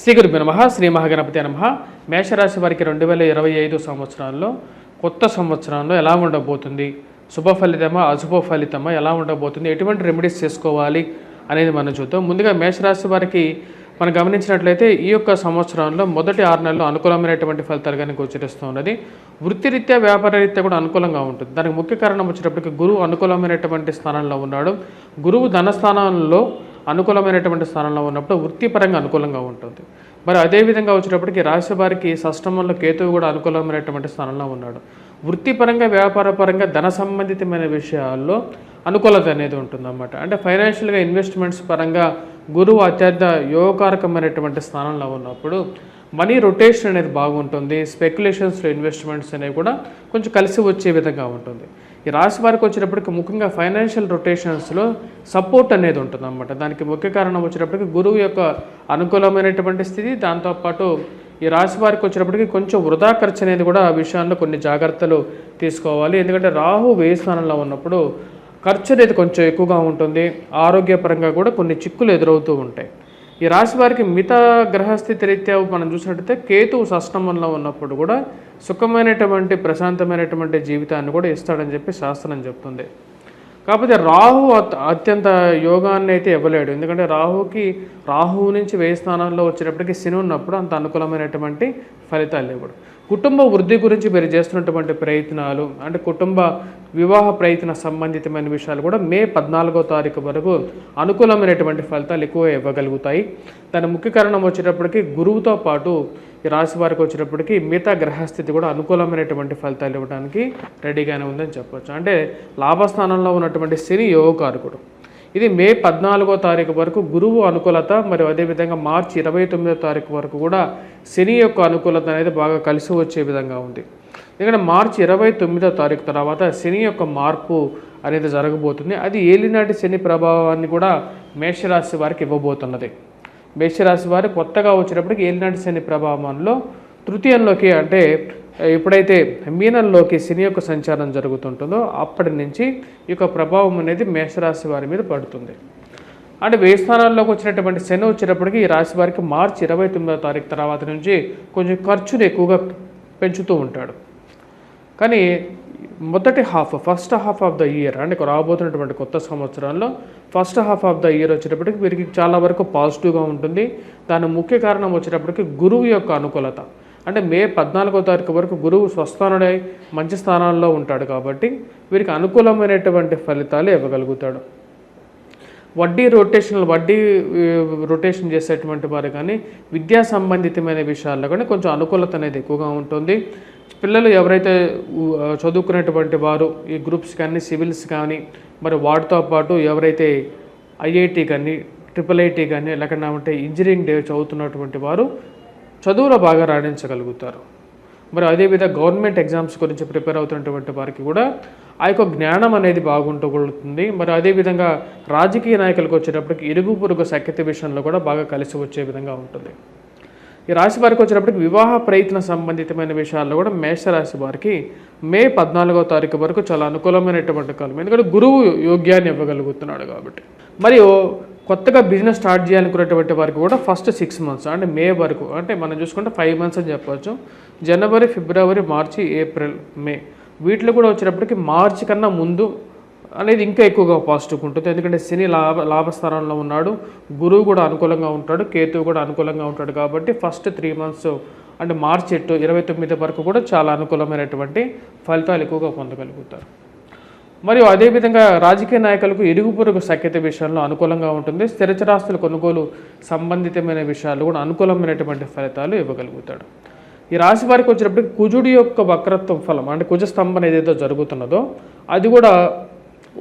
శ్రీ గురుభ్య నమ శ్రీ మహాగణపతి నమ. మేషరాశి వారికి రెండు వేల ఇరవై ఐదు సంవత్సరాల్లో కొత్త సంవత్సరంలో ఎలా ఉండబోతుంది? శుభ ఫలితమా అశుభ ఫలితమా ఎలా ఉండబోతుంది? ఎటువంటి రెమెడీస్ చేసుకోవాలి అనేది మనం చూద్దాం. ముందుగా మేషరాశి వారికి మనం గమనించినట్లయితే ఈ యొక్క సంవత్సరంలో మొదటి ఆరు నెలలు అనుకూలమైనటువంటి ఫలితాలు కానీ గోచరిస్తూ ఉన్నది. వృత్తిరీత్యా వ్యాపారరీత్యా కూడా అనుకూలంగా ఉంటుంది. దానికి ముఖ్య కారణం వచ్చేటప్పటికి గురువు అనుకూలమైనటువంటి స్థానంలో ఉన్నాడు. గురువు ధనస్థానంలో అనుకూలమైనటువంటి స్థానంలో ఉన్నప్పుడు వృత్తిపరంగా అనుకూలంగా ఉంటుంది. మరి అదేవిధంగా వచ్చేటప్పటికి రాశి వారికి షష్టమంలో కేతువు కూడా అనుకూలమైనటువంటి స్థానంలో ఉన్నాడు. వృత్తిపరంగా వ్యాపారపరంగా ధన సంబంధితమైన విషయాల్లో అనుకూలత అనేది ఉంటుందన్నమాట. అంటే ఫైనాన్షియల్గా ఇన్వెస్ట్మెంట్స్ పరంగా గురువు అత్యంత యోగకారకమైనటువంటి స్థానంలో ఉన్నప్పుడు మనీ రొటేషన్ అనేది బాగుంటుంది. స్పెక్యులేషన్స్లో ఇన్వెస్ట్మెంట్స్ అనేవి కూడా కొంచెం కలిసి వచ్చే విధంగా ఉంటుంది. ఈ రాశి వారికి వచ్చేటప్పటికి ముఖ్యంగా ఫైనాన్షియల్ రొటేషన్స్లో సపోర్ట్ అనేది ఉంటుంది అన్నమాట దానికి ముఖ్య కారణం వచ్చేటప్పటికి గురువు యొక్క అనుకూలమైనటువంటి స్థితి దాంతోపాటు ఈ రాశి వారికి వచ్చేటప్పటికి కొంచెం వృధా ఖర్చు అనేది కూడా ఆ విషయాల్లో కొన్ని జాగ్రత్తలు తీసుకోవాలి. ఎందుకంటే రాహు వేయి స్థానంలో ఉన్నప్పుడు ఖర్చు అనేది కొంచెం ఎక్కువగా ఉంటుంది. ఆరోగ్యపరంగా కూడా కొన్ని చిక్కులు ఎదురవుతూ ఉంటాయి. ఈ రాశి వారికి మిత గ్రహస్థితి రీత్యా మనం చూసినట్టయితే కేతువు సష్టమంలో ఉన్నప్పుడు కూడా సుఖమైనటువంటి ప్రశాంతమైనటువంటి జీవితాన్ని కూడా ఇస్తాడని చెప్పి శాస్త్రం చెప్తుంది. కాకపోతే రాహు అత్యంత యోగాన్ని అయితే ఇవ్వలేడు. ఎందుకంటే రాహుకి రాహువు నుంచి వేయి స్థానాల్లో వచ్చేటప్పటికి శని ఉన్నప్పుడు అంత అనుకూలమైనటువంటి ఫలితాలు ఇవ్వడు కుటుంబ వృద్ధి గురించి మీరు చేస్తున్నటువంటి ప్రయత్నాలు అంటే కుటుంబ వివాహ ప్రయత్న సంబంధితమైన విషయాలు కూడా మే పద్నాలుగో తారీఖు వరకు అనుకూలమైనటువంటి ఫలితాలు ఎక్కువ ఇవ్వగలుగుతాయి. దాని ముఖ్య కారణం వచ్చేటప్పటికి గురువుతో పాటు ఈ రాశి వారికి వచ్చేటప్పటికి మిగతా గ్రహస్థితి కూడా అనుకూలమైనటువంటి ఫలితాలు ఇవ్వడానికి రెడీగానే ఉందని చెప్పవచ్చు అంటే లాభస్థానంలో ఉన్నటువంటి శని యోగకారకుడు. ఇది మే పద్నాలుగో తారీఖు వరకు గురువు అనుకూలత మరియు అదేవిధంగా మార్చి ఇరవై తొమ్మిదో తారీఖు వరకు కూడా శని యొక్క అనుకూలత అనేది బాగా కలిసి వచ్చే విధంగా ఉంది. ఎందుకంటే మార్చి ఇరవై తొమ్మిదో తారీఖు తర్వాత శని యొక్క మార్పు అనేది జరగబోతుంది. అది ఏలినాటి శని ప్రభావాన్ని కూడా మేషరాశి వారికి ఇవ్వబోతున్నది. మేషరాశి వారు కొత్తగా వచ్చినప్పటికీ ఏలినాటి శని ప్రభావంలో తృతీయంలోకి అంటే ఎప్పుడైతే మీనంలోకి శని యొక్క సంచారం జరుగుతుంటుందో అప్పటి నుంచి ఈ యొక్క ప్రభావం అనేది మేషరాశి వారి మీద పడుతుంది. అంటే వేయి స్థానాల్లోకి వచ్చినటువంటి శని వచ్చేటప్పటికి ఈ రాశి వారికి మార్చి ఇరవై తొమ్మిదో తారీఖు తర్వాత నుంచి కొంచెం ఖర్చును ఎక్కువగా పెంచుతూ ఉంటాడు. కానీ మొదటి half first half of the year అంటే రాబోతున్నటువంటి కొత్త సంవత్సరంలో first half of the year వచ్చేటప్పటికి వీరికి చాలా వరకు పాజిటివ్గా ఉంటుంది. దాని ముఖ్య కారణం వచ్చేటప్పటికి గురువు యొక్క అనుకూలత. అంటే మే పద్నాలుగో తారీఖు వరకు గురువు స్వస్థానుడై మంచి స్థానాల్లో ఉంటాడు కాబట్టి వీరికి అనుకూలమైనటువంటి ఫలితాలు ఇవ్వగలుగుతాడు. వడ్డీ రొటేషన్ వడ్డీ రొటేషన్ చేసేటువంటి వారు కానీ విద్యా సంబంధితమైన విషయాల్లో కానీ కొంచెం అనుకూలత అనేది ఎక్కువగా ఉంటుంది. పిల్లలు ఎవరైతే చదువుకునేటువంటి వారు ఈ గ్రూప్స్ కానీ సివిల్స్ కానీ మరి వాటితో పాటు ఎవరైతే ఐఐటి కానీ ట్రిపుల్ ఐటీ కానీ లేకుండా ఉంటే ఇంజనీరింగ్ డే చదువుతున్నటువంటి వారు చదువులో బాగా రాణించగలుగుతారు. మరి అదేవిధంగా గవర్నమెంట్ ఎగ్జామ్స్ గురించి ప్రిపేర్ అవుతున్నటువంటి వారికి కూడా ఆ యొక్క జ్ఞానం అనేది బాగుంటగలుగుతుంది మరి అదేవిధంగా రాజకీయ నాయకులకు వచ్చేటప్పటికి ఇరుగు పొరుగు సఖ్యత విషయంలో కూడా బాగా కలిసి వచ్చే విధంగా ఉంటుంది. ఈ రాశి వారికి వచ్చేటప్పటికి వివాహ ప్రయత్న సంబంధితమైన విషయాల్లో కూడా మేషరాశి వారికి మే పద్నాలుగో తారీఖు వరకు చాలా అనుకూలమైనటువంటి కాలం. ఎందుకంటే గురువు యోగ్యాన్ని ఇవ్వగలుగుతున్నాడు కాబట్టి. మరియు కొత్తగా బిజినెస్ స్టార్ట్ చేయాలనుకునేటువంటి వారికి కూడా ఫస్ట్ సిక్స్ మంత్స్ అంటే మే వరకు అంటే మనం చూసుకుంటే ఫైవ్ మంత్స్ అని చెప్పవచ్చు జనవరి ఫిబ్రవరి మార్చి ఏప్రిల్ మే వీటిలో కూడా వచ్చినప్పటికి మార్చి కన్నా ముందు అనేది ఇంకా ఎక్కువగా పాజిటివ్ ఉంటుంది. ఎందుకంటే శని లాభ లాభస్థానంలో ఉన్నాడు. గురువు కూడా అనుకూలంగా ఉంటాడు. కేతువు కూడా అనుకూలంగా ఉంటాడు కాబట్టి ఫస్ట్ త్రీ మంత్స్ అంటే మార్చి ఎటు ఇరవై తొమ్మిది వరకు కూడా చాలా అనుకూలమైనటువంటి ఫలితాలు ఎక్కువగా పొందగలుగుతారు. మరియు అదేవిధంగా రాజకీయ నాయకులకు ఇరుగు పొరుగు సఖ్యత విషయంలో అనుకూలంగా ఉంటుంది. స్థిరచరాస్తుల కొనుగోలు సంబంధితమైన విషయాలు కూడా అనుకూలమైనటువంటి ఫలితాలు ఇవ్వగలుగుతాడు. ఈ రాశి వారికి వచ్చినప్పటికి కుజుడి యొక్క వక్రత్వం ఫలం అంటే కుజ స్తంభన ఏదైతే జరుగుతున్నదో అది కూడా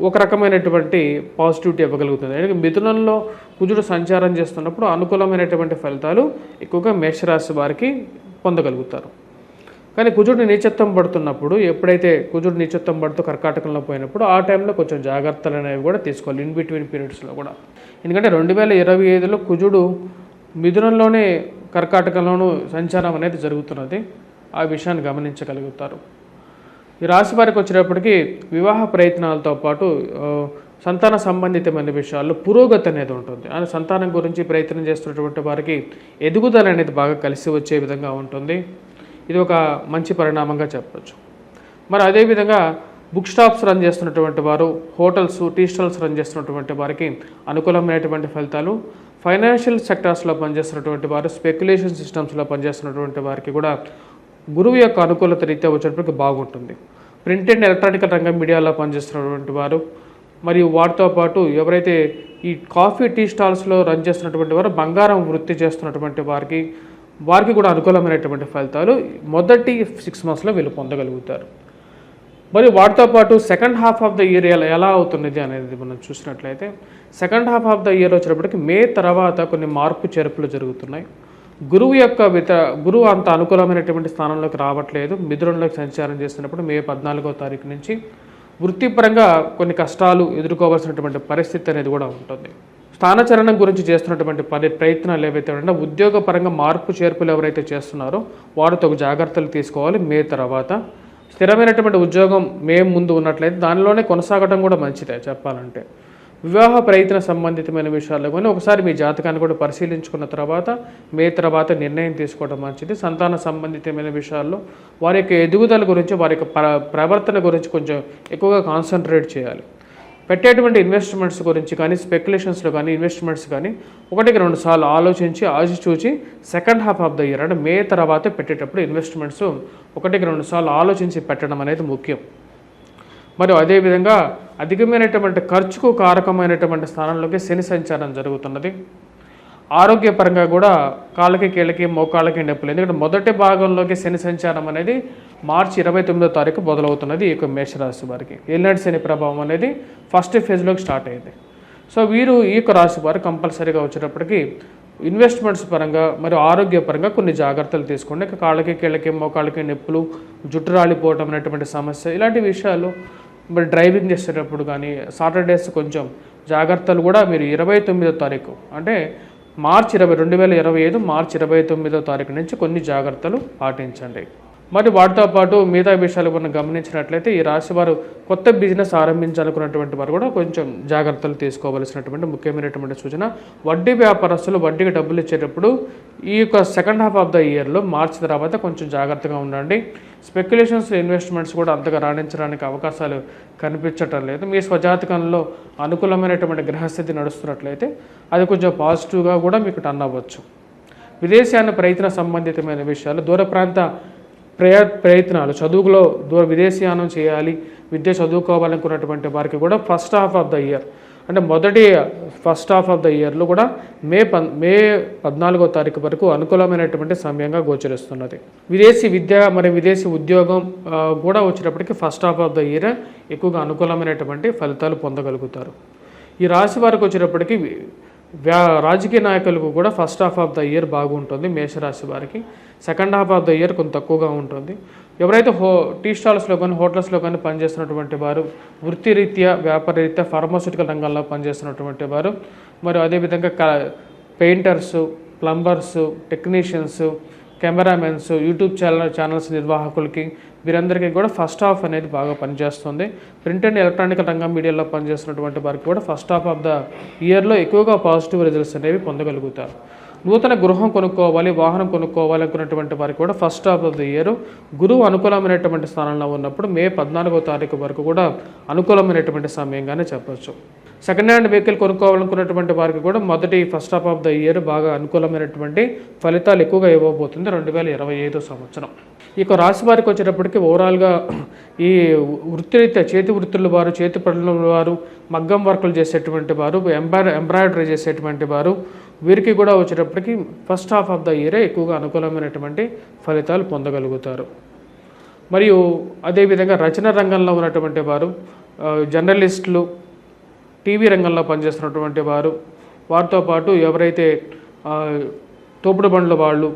ఒక రకమైనటువంటి పాజిటివిటీ ఇవ్వగలుగుతుంది. ఎందుకంటే మిథునంలో కుజుడు సంచారం చేస్తున్నప్పుడు అనుకూలమైనటువంటి ఫలితాలు ఎక్కువగా మేషరాశి వారికి పొందగలుగుతారు. కానీ కుజుడు నీచత్వం పడుతున్నప్పుడు ఎప్పుడైతే కుజుడు నీచత్వం పడుతూ కర్కాటకంలో పోయినప్పుడు ఆ టైంలో కొంచెం జాగ్రత్తలు అనేవి కూడా తీసుకోవాలి ఇన్ బిట్వీన్ పీరియడ్స్లో కూడా. ఎందుకంటే రెండు వేల ఇరవై ఐదులో కుజుడు మిథునంలోనే కర్కాటకంలోనూ సంచారం అనేది జరుగుతున్నది. ఆ విషయాన్ని గమనించగలుగుతారు. ఈ రాశి వారికి వచ్చేటప్పటికి వివాహ ప్రయత్నాలతో పాటు సంతాన సంబంధితమైన విషయాల్లో పురోగతి అనేది ఉంటుంది. ఆ సంతానం గురించి ప్రయత్నం చేస్తున్నటువంటి వారికి ఎదుగుదల అనేది బాగా కలిసి వచ్చే విధంగా ఉంటుంది. ఇది ఒక మంచి పరిణామంగా చెప్పచ్చు. మరి అదేవిధంగా బుక్ స్టాప్స్ రన్ చేస్తున్నటువంటి వారు హోటల్స్ టీ స్టాల్స్ రన్ చేస్తున్నటువంటి వారికి అనుకూలమైనటువంటి ఫలితాలు. ఫైనాన్షియల్ సెక్టార్స్లో పనిచేస్తున్నటువంటి వారు స్పెక్యులేషన్ సిస్టమ్స్లో పనిచేస్తున్నటువంటి వారికి కూడా గురువు యొక్క అనుకూలత రీత్యా వచ్చేటప్పటికి బాగుంటుంది. ప్రింట్ అండ్ ఎలక్ట్రానిక్ రంగం మీడియాలో పనిచేస్తున్నటువంటి వారు మరియు వాటితో పాటు ఎవరైతే ఈ కాఫీ టీ స్టాల్స్లో రన్ చేస్తున్నటువంటి వారు బంగారం వృత్తి చేస్తున్నటువంటి వారికి వారికి కూడా అనుకూలమైనటువంటి ఫలితాలు మొదటి సిక్స్ మంత్స్లో వీళ్ళు పొందగలుగుతారు. మరి వాటితో పాటు second half of the year ఎలా అవుతున్నది అనేది మనం చూసినట్లయితే second half of the year వచ్చేటప్పటికి మే తర్వాత కొన్ని మార్పు చేర్పులు జరుగుతున్నాయి. గురువు యొక్క విత గురువు అంత అనుకూలమైనటువంటి స్థానంలోకి రావట్లేదు. మిథునంలోకి సంచారం చేస్తున్నప్పుడు మే పద్నాలుగో తారీఖు నుంచి వృత్తిపరంగా కొన్ని కష్టాలు ఎదుర్కోవాల్సినటువంటి పరిస్థితి అనేది కూడా ఉంటుంది. స్థానచలనం గురించి చేస్తున్నటువంటి పని ప్రయత్నాలు ఏవైతే ఉన్నాయో ఉద్యోగపరంగా మార్పు చేర్పులు ఎవరైతే చేస్తున్నారో వారితో ఒక జాగ్రత్తలు తీసుకోవాలి మే తర్వాత. స్థిరమైనటువంటి ఉద్యోగం మే ముందు ఉన్నట్లయితే దానిలోనే కొనసాగడం కూడా మంచిదే చెప్పాలంటే. వివాహ ప్రయత్న సంబంధితమైన విషయాల్లో కానీ ఒకసారి మీ జాతకాన్ని కూడా పరిశీలించుకున్న తర్వాత మే తర్వాత నిర్ణయం తీసుకోవడం మంచిది. సంతాన సంబంధితమైన విషయాల్లో వారి యొక్క ఎదుగుదల గురించి వారి యొక్క ప్రవర్తన గురించి కొంచెం ఎక్కువగా కాన్సన్ట్రేట్ చేయాలి. పెట్టేటువంటి ఇన్వెస్ట్మెంట్స్ గురించి కానీ స్పెక్యులేషన్స్లో కానీ ఇన్వెస్ట్మెంట్స్ కానీ ఒకటికి రెండు సార్లు ఆలోచించి ఆచి చూచి second half of the year అంటే మే తర్వాత పెట్టేటప్పుడు ఇన్వెస్ట్మెంట్స్ ఒకటికి రెండు సార్లు ఆలోచించి పెట్టడం అనేది ముఖ్యం. మరియు అదేవిధంగా అధికమైనటువంటి ఖర్చుకు కారకమైనటువంటి స్థానంలోకి శని సంచారం జరుగుతున్నది. ఆరోగ్యపరంగా కూడా కాళ్ళకి కీళ్ళకి మోకాళ్ళకి నొప్పులు. ఎందుకంటే మొదటి భాగంలోకి శని సంచారం అనేది మార్చి ఇరవై తొమ్మిదో తారీఖు మొదలవుతున్నది ఈ యొక్క మేషరాశి వారికి. ఎల్నాటి శని ప్రభావం అనేది ఫస్ట్ ఫేజ్లోకి స్టార్ట్ అయింది. సో వీరు ఈ యొక్క రాశి వారు కంపల్సరీగా వచ్చేటప్పటికి ఇన్వెస్ట్మెంట్స్ పరంగా మరియు ఆరోగ్యపరంగా కొన్ని జాగ్రత్తలు తీసుకోండి. కాళ్ళకి కీళ్ళకి మోకాళ్ళకి నొప్పులు జుట్టు రాలిపోవటం అనేటువంటి సమస్య ఇలాంటి విషయాలు మరి డ్రైవింగ్ చేసేటప్పుడు కానీ సాటర్డేస్ కొంచెం జాగ్రత్తలు కూడా మీరు ఇరవై తొమ్మిదో తారీఖు అంటే మార్చి ఇరవై రెండు వేల ఇరవై ఐదు మార్చి ఇరవై తొమ్మిదో తారీఖు నుంచి కొన్ని జాగ్రత్తలు పాటించండి. మరి వాటితో పాటు మిగతా విషయాలు మనం గమనించినట్లయితే ఈ రాశి వారు కొత్త బిజినెస్ ఆరంభించాలనుకున్నటువంటి వారు కూడా కొంచెం జాగ్రత్తలు తీసుకోవాల్సినటువంటి ముఖ్యమైనటువంటి సూచన. వడ్డీ వ్యాపారస్తులు వడ్డీకి డబ్బులు ఇచ్చేటప్పుడు ఈ యొక్క సెకండ్ హాఫ్ ఆఫ్ ద ఇయర్లో మార్చి తర్వాత కొంచెం జాగ్రత్తగా ఉండండి. స్పెక్యులేషన్స్ ఇన్వెస్ట్మెంట్స్ కూడా అంతగా రాణించడానికి అవకాశాలు కనిపించటం లేదు. మీ స్వజాతకంలో అనుకూలమైనటువంటి గ్రహస్థితి నడుస్తున్నట్లయితే అది కొంచెం పాజిటివ్గా కూడా మీకు టర్న్ అవ్వచ్చు. విదేశాన్ని ప్రయత్న సంబంధితమైన విషయాలు దూర ప్రాంత ప్రయ ప్రయత్నాలు చదువులో దూర విదేశీయానం చేయాలి విద్య చదువుకోవాలనుకున్నటువంటి వారికి కూడా first half of the year అంటే మొదటి ఫస్ట్ హాఫ్ ఆఫ్ ద ఇయర్లో కూడా మే పన్ మే పద్నాలుగో తారీఖు వరకు అనుకూలమైనటువంటి సమయంగా గోచరిస్తున్నది. విదేశీ విద్య మరియు విదేశీ ఉద్యోగం కూడా వచ్చినప్పటికీ first half of the year ఎక్కువగా అనుకూలమైనటువంటి ఫలితాలు పొందగలుగుతారు. ఈ రాశి వారికి వచ్చినప్పటికీ వ్యా రాజకీయ నాయకులకు కూడా first half of the year బాగుంటుంది మేషరాశి వారికి. Second half of the year కొంత తక్కువగా ఉంటుంది. ఎవరైతే హో టీ స్టాల్స్లో కానీ హోటల్స్లో కానీ పనిచేస్తున్నటువంటి వారు వృత్తిరీత్యా వ్యాపార రీత్యా ఫార్మాస్యూటికల్ రంగంలో పనిచేస్తున్నటువంటి వారు మరియు అదేవిధంగా క painters plumbers technicians cameramens YouTube channel channels నిర్వాహకులకి వీరందరికీ కూడా ఫస్ట్ హాఫ్ అనేది బాగా పనిచేస్తుంది. ప్రింట్ అండ్ ఎలక్ట్రానిక్ రంగం మీడియాలో పనిచేస్తున్నటువంటి వారికి కూడా ఫస్ట్ హాఫ్ ఆఫ్ ద ఇయర్లో ఎక్కువగా పాజిటివ్ రిజల్ట్స్ అనేవి పొందగలుగుతారు. నూతన గృహం కొనుక్కోవాలి వాహనం కొనుక్కోవాలి అనుకున్నటువంటి వారికి కూడా first half of the year గురువు అనుకూలమైనటువంటి స్థానంలో ఉన్నప్పుడు మే పద్నాలుగో తారీఖు వరకు కూడా అనుకూలమైనటువంటి సమయంగానే చెప్పవచ్చు సెకండ్ హ్యాండ్ వెహికల్ కొనుక్కోవాలనుకున్నటువంటి వారికి కూడా మొదటి first half of the year బాగా అనుకూలమైనటువంటి ఫలితాలు ఎక్కువగా ఇవ్వబోతుంది రెండు వేల ఇరవై ఐదో సంవత్సరం. ఇక రాశి వారికి వచ్చేటప్పటికి ఓవరాల్గా ఈ వృత్తిరీత్యా చేతి వృత్తుల వారు చేతి పనుల వారు మగ్గం వర్కులు చేసేటువంటి వారు ఎంబ్రా ఎంబ్రాయిడరీ చేసేటువంటి వారు వీరికి కూడా వచ్చేటప్పటికి ఫస్ట్ హాఫ్ ఆఫ్ ద ఇయరే ఎక్కువగా అనుకూలమైనటువంటి ఫలితాలు పొందగలుగుతారు. మరియు అదేవిధంగా రచన రంగంలో ఉన్నటువంటి వారు జర్నలిస్టులు టీవీ రంగంలో పనిచేస్తున్నటువంటి వారు వారితో పాటు ఎవరైతే తోపుడు బండ్ల వాళ్ళు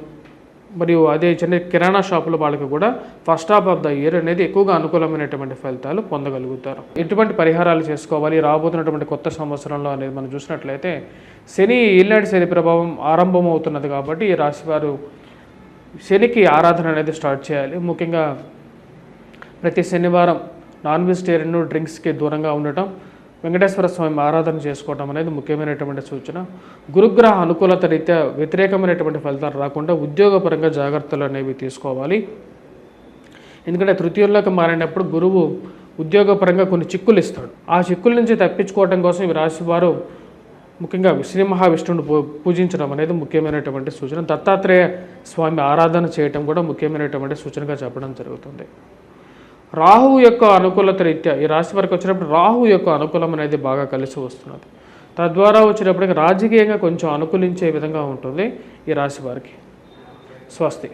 మరియు అదే చిన్న కిరాణా షాపుల వాళ్ళకి కూడా first half of the year అనేది ఎక్కువగా అనుకూలమైనటువంటి ఫలితాలు పొందగలుగుతారు. ఎటువంటి పరిహారాలు చేసుకోవాలి? రాబోతున్నటువంటి కొత్త సంవత్సరంలో అనేది మనం చూసినట్లయితే శని ఈనాటి శని ప్రభావం ఆరంభం అవుతున్నది కాబట్టి ఈ రాశివారు శనికి ఆరాధన అనేది స్టార్ట్ చేయాలి. ముఖ్యంగా ప్రతి శనివారం నాన్ వెజిటేరియన్ డ్రింక్స్కి దూరంగా ఉండటం వెంకటేశ్వర స్వామి ఆరాధన చేసుకోవడం అనేది ముఖ్యమైనటువంటి సూచన. గురుగ్రహ అనుకూలత రీత్యా వ్యతిరేకమైనటువంటి ఫలితాలు రాకుండా ఉద్యోగపరంగా జాగ్రత్తలు అనేవి తీసుకోవాలి. ఎందుకంటే తృతీయంలోకి మారినప్పుడు గురువు ఉద్యోగపరంగా కొన్ని చిక్కులు ఇస్తాడు. ఆ చిక్కుల నుంచి తప్పించుకోవడం కోసం ఈ రాశి వారు ముఖ్యంగా శ్రీ మహావిష్ణువుని పూ పూజించడం అనేది ముఖ్యమైనటువంటి సూచన. దత్తాత్రేయ స్వామి ఆరాధన చేయటం కూడా ముఖ్యమైనటువంటి సూచనగా చెప్పడం జరుగుతుంది. రాహువు యొక్క అనుకూలత రీత్యా ఈ రాశి వారికి వచ్చినప్పుడు రాహువు యొక్క అనుకూలం అనేది బాగా కలిసి వస్తున్నది. తద్వారా వచ్చినప్పటికీ రాజకీయంగా కొంచెం అనుకూలించే విధంగా ఉంటుంది ఈ రాశి వారికి. స్వస్తి.